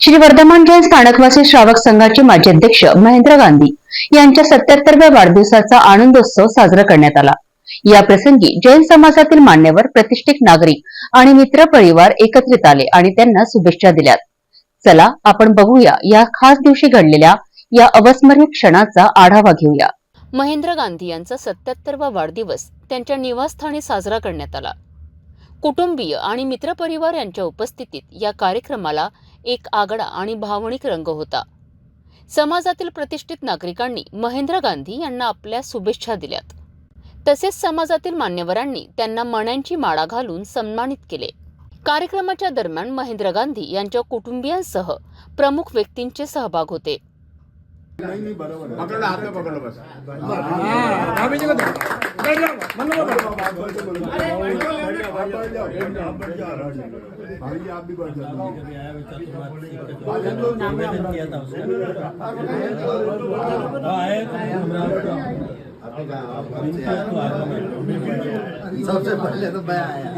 श्री वर्धमान जैन स्थानकवासी श्रावक संघाचे माजी अध्यक्ष महेंद्र गांधी यांच्या सत्याहत्तरव्या वाढदिवसाचा आनंदोत्सव साजरा करण्यात आला. या प्रसंगी जैन समाजातील मान्यवर प्रतिष्ठित नागरिक आणि मित्र परिवार एकत्रित आले आणि त्यांना शुभेच्छा दिल्यात. चला आपण बघूया या खास दिवशी घडलेल्या या अवस्मरणीय क्षणाचा आढावा घेऊया. महेंद्र गांधी यांचा सत्याहत्तरवा वाढदिवस त्यांच्या निवासस्थानी साजरा करण्यात आला. कुटुंबीय आणि मित्रपरिवार यांच्या उपस्थितीत या कार्यक्रमाला एक आगळा आणि भावनिक रंग होता. समाजातील प्रतिष्ठित नागरिकांनी महेंद्र गांधी यांना आपल्या शुभेच्छा दिल्यात. तसेच समाजातील मान्यवरांनी त्यांना मण्यांची माळा घालून सन्मानित केले. कार्यक्रमाच्या दरम्यान महेंद्र गांधी यांच्या कुटुंबियांसह प्रमुख व्यक्तींचे सहभाग होते. पकडला हात पकडलं बस. भाई आप भी बढ़ सबसे पहले तो मैं आया।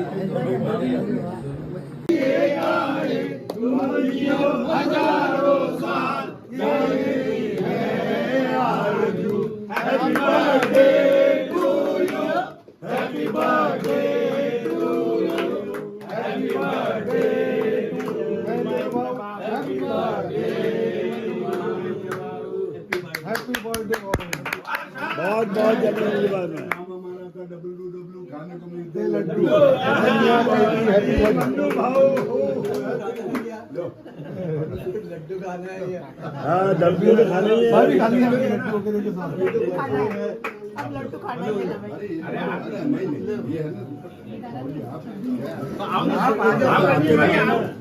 बहुत बहुत जबरदस्त बात है डब्ल्यू डब्ल्यू खाने को मिलते लड्डू लड्डू भाओ हाँ डब्ल्यू तो खाने ही है खाने लड्डू के साथ अब लड्डू खाना ही है भाई अरे नहीं नहीं ये है ना अभी ये घर से आ जाओ। दो मिनट खड़े रहो ना, आज के आज लो सर उधर से भाऊ पहिला आप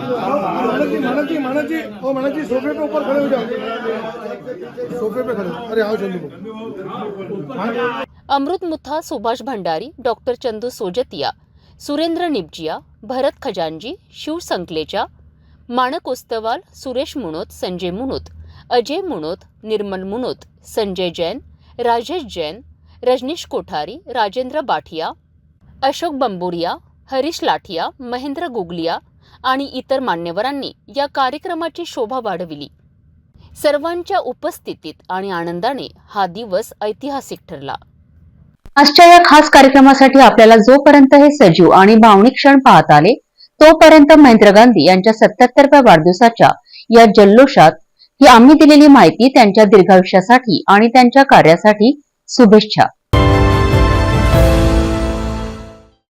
सब लो भाई आ जाओ इधर से सब जगह एक साथ आओ मनोज जी जी ओ मनोज जी सोफे पे ऊपर खड़े हो जाओ। सोफे पे खड़े अरे आओ चंदू अमृत मुथा, सुभाष भंडारी, डॉक्टर चंदू सोजतिया, सुरेंद्र निबजिया, भरत खजानजी शिव संकलेचा, माणक ओस्तवाल, सुरेश मुनोत संजय मुनोत अजय मुनोत निर्मल मुनोत संजय जैन, राजेश जैन, रजनीश कोठारी, राजेंद्र बाठिया, अशोक बंबोरिया, हरीश लाठिया, महेंद्र गुगलिया आणि इतर मान्यवरांनी या कार्यक्रमाची शोभा वाढविली. सर्वांच्या उपस्थितीत आणि आनंदाने हा दिवस ऐतिहासिक ठरला. आजच्या या खास कार्यक्रमासाठी आपल्याला जोपर्यंत हे सजीव आणि भावनिक क्षण पाहत आले तोपर्यंत महेंद्र गांधी यांच्या सत्याहत्तरव्या वाढदिवसाच्या या जल्लोषात ही आम्ही दिलेली माहिती त्यांच्या दीर्घायुष्यासाठी आणि त्यांच्या कार्यासाठी शुभेच्छा.